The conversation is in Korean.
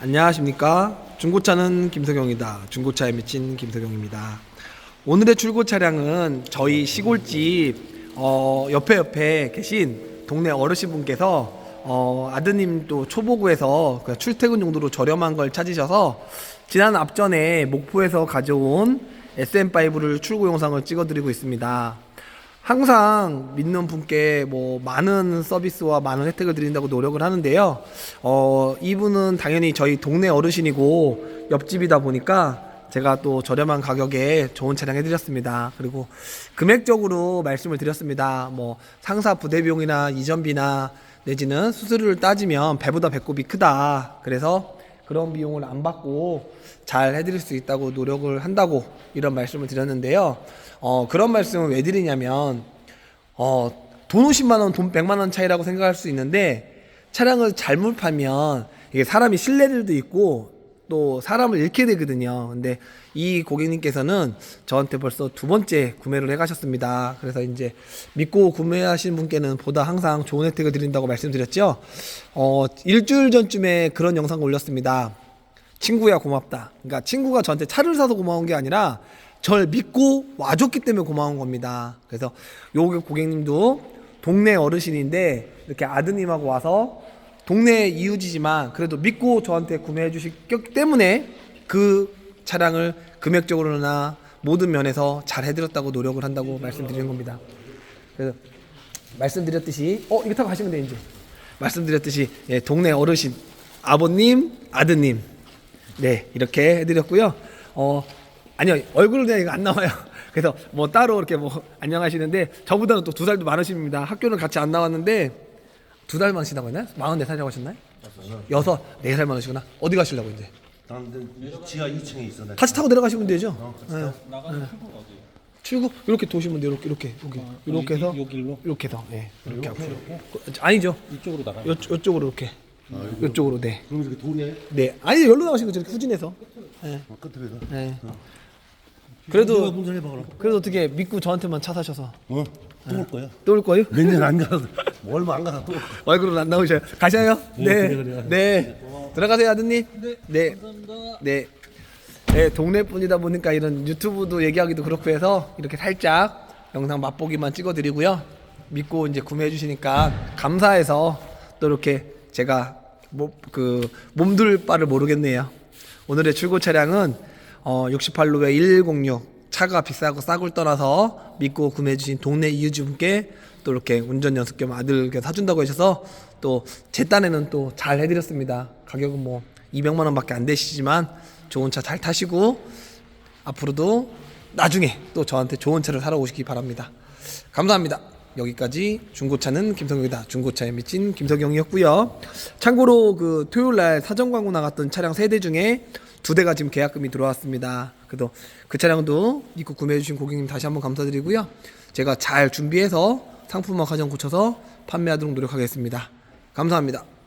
안녕하십니까. 중고차는 김석영이다. 중고차에 미친 김석영입니다. 오늘의 출고 차량은 저희 시골집 어, 옆에 옆에 계신 동네 어르신분께서 어, 아드님 또 초보구에서 그 출퇴근 용도로 저렴한 걸 찾으셔서 지난 앞전에 목포에서 가져온 SM5를 출고 영상을 찍어드리고 있습니다. 항상 믿는 분께 뭐 많은 서비스와 많은 혜택을 드린다고 노력을 하는데요. 어, 이분은 당연히 저희 동네 어르신이고 옆집이다 보니까 제가 또 저렴한 가격에 좋은 차량 해드렸습니다. 그리고 금액적으로 말씀을 드렸습니다. 뭐 상사 부대 비용이나 이전비나 내지는 수수료를 따지면 배보다 배꼽이 크다. 그래서 그런 비용을 안 받고 잘 해드릴 수 있다고 노력을 한다고 이런 말씀을 드렸는데요. 어, 그런 말씀을 왜 드리냐면, 어, 돈 50만 원, 돈 100만 원 차이라고 생각할 수 있는데, 차량을 잘못 팔면, 이게 사람이 신뢰들도 있고, 또 사람을 잃게 되거든요. 근데 이 고객님께서는 저한테 벌써 두 번째 구매를 해 가셨습니다. 그래서 이제 믿고 구매하신 분께는 보다 항상 좋은 혜택을 드린다고 말씀드렸죠. 어, 일주일 전쯤에 그런 영상을 올렸습니다. 친구야 고맙다. 그러니까 친구가 저한테 차를 사서 고마운 게 아니라 절 믿고 와줬기 때문에 고마운 겁니다. 그래서 요 고객님도 동네 어르신인데 이렇게 아드님하고 와서 동네 이웃이지만 그래도 믿고 저한테 구매해 주셨기 때문에 그 차량을 금액적으로나 모든 면에서 잘 해드렸다고 노력을 한다고 말씀드리는 겁니다. 그래서 말씀드렸듯이 어 이거 타고 가시면 돼 이제. 말씀드렸듯이 예, 동네 어르신 아버님 아드님. 네 이렇게 해드렸고요. 어 아니요 얼굴 내가 안 나와요. 그래서 뭐 따로 이렇게 뭐 안녕하시는데 저보다는 또 두 살도 많으십니다. 학교는 같이 안 나왔는데 두 달 많으시다고 했나요? 마흔네 살이라고 하셨나요? 여섯 네 살 많으시구나 어디 가시려고 이제 나는 지하 2층에 있어. 나. 같이 타고 내려가시면 되죠 네. 나가는 출구가 어디? 출구 이렇게 도시면 돼요 이렇게 이렇게 여기 이렇게 해서 요 길로 이렇게 해서 예 이렇게 앞으로 아니죠 이쪽으로 나가. 요, 요쪽으로 이렇게 요쪽으로 네. 그럼 이렇게 돌이에 네. 아니 여기로 나가시는 거죠. 이렇게 후진해서. 네. 어, 끝에 가. 네. 네가 그래도 운전해 봐 그럼. 그래도 어떻게 믿고 저한테만 차 사셔서 어? 또올 거야. 또 올 거예요? 몇 년 안 가서 뭐 얼마 안 가서 또. 얼굴은 안 나오셔요. 가셔요. 네. 그래, 그래. 네. 들어가세요, 아드님. 네. 네. 감사합니다. 네. 네, 동네 분이다 보니까 이런 유튜브도 얘기하기도 그렇고 해서 이렇게 살짝 영상 맛보기만 찍어드리고요. 믿고 이제 구매해 주시니까 감사해서 또 이렇게 제가 뭐, 그 몸둘 바를 모르겠네요. 오늘의 출고 차량은 어, 68로의 1106 차가 비싸고 싸고를 떠나서 믿고 구매해 주신 동네 이웃분께 또 이렇게 운전 연습 겸 아들께 사준다고 하셔서 또 제 딴에는 또 잘 해드렸습니다. 가격은 뭐 200만 원밖에 안 되시지만 좋은 차 잘 타시고 앞으로도 나중에 또 저한테 좋은 차를 사러 오시기 바랍니다. 감사합니다. 여기까지 중고차는 김성경이다. 중고차에 미친 김성경이었고요. 참고로 그 토요일 날 사전 광고 나갔던 차량 세 대 중에 두 대가 지금 계약금이 들어왔습니다. 그래도 그 차량도 입고 구매해 주신 고객님 다시 한번 감사드리고요. 제가 잘 준비해서 상품화 과정 고쳐서 판매하도록 노력하겠습니다. 감사합니다.